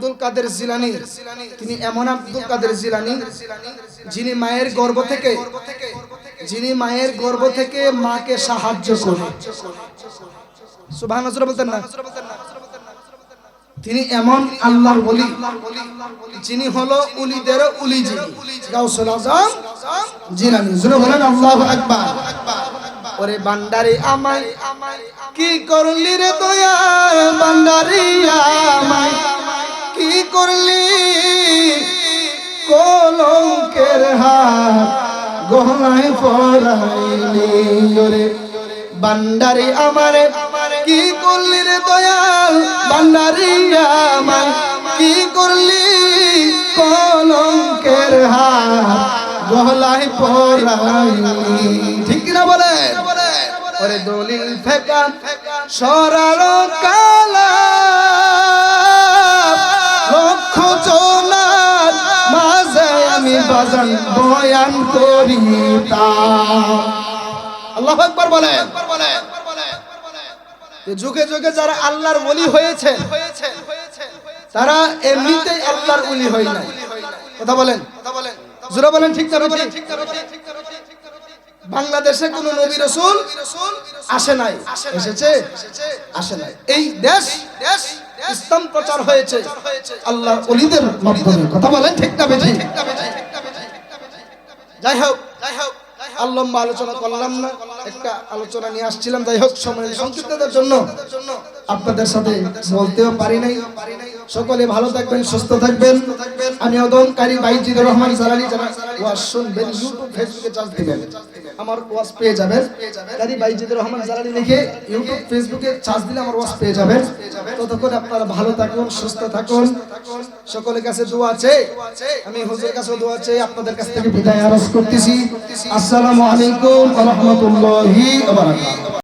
আব্দুল কাদের জিলানি। তিনি এমন আব্দুল কাদের জিলানি, যিনি মায়ের গর্ভ থেকে যিনি মায়ের গর্ভ থেকে মাকে সাহায্য করে। সুবহানাল্লাহ বলতেন না। তিনি এমন আল্লাহর বলি যিনি হলো উলিদের উলি গাউসুল আজম জিলানি। জুরে বলেন, আল্লাহু আকবার। ওরে বান্দারি আমায়, কি করলি রে দয়া বান্দারি আমায় কি করলি? কলঙ্কের হাত গহনায় পরাইলি ওরে। বান্দারি আমারে, কি করলি রে দয়াল? বান্দারি আমায় কি করলি? কলঙ্কের হাত গহলায় পরাইলি। ঠিক না বলেন? ওরে দলিল ফেকা সরার বাজান বয়ান করি আল্লাহ আকবার বলেন। যে যুগে যুগে যারা আল্লাহর ওলি হয়েছে, তারা এমনিতেই আল্লাহর ওলি হয় না কথা বলেন। জোরা বলেন ঠিক না ঠিক বাংলাদেশে কোন নবী রসুল আসে নাই, এসেছে, আসে নাই। এই দেশ ইসলাম প্রচার হয়েছে আল্লাহ অলিদের মাধ্যমে। কথা বলেন ঠিক না বেঠি? যাই হোক যাই হোক লম্বা আলোচনা করলাম না, একটা আলোচনা নিয়ে আসছিলাম। যাই হোক সময় সংক্ষিপ্ততার জন্য আপনাদের সাথে বলতেও পারি নাই। সকলে ভালো থাকবেন, সুস্থ থাকবেন। আমি অদমকারী বাইজিদুর রহমান জালালি যারা ওয়াজ শুনবেন ইউটিউব ফেসবুকে চার্জ দিবেন। আমার ওয়াজ পেয়ে যাবেন। কারি বাইজিদুর রহমান জালালি লিখে ইউটিউব ফেসবুকে চার্জ দিলে আমার ওয়াজ পেয়ে যাবেন। ততক্ষণ আপনারা ভালো থাকুন, সুস্থ থাকুন। সকলের কাছে দোয়া আছে? আমি হুজুরের কাছে দোয়া আছে, আপনাদের কাছ থেকে বিদায় আরজ করতেছি। আসসালামু আলাইকুম ওয়া রাহমাতুল্লাহি ওয়া বারাকাতুহু।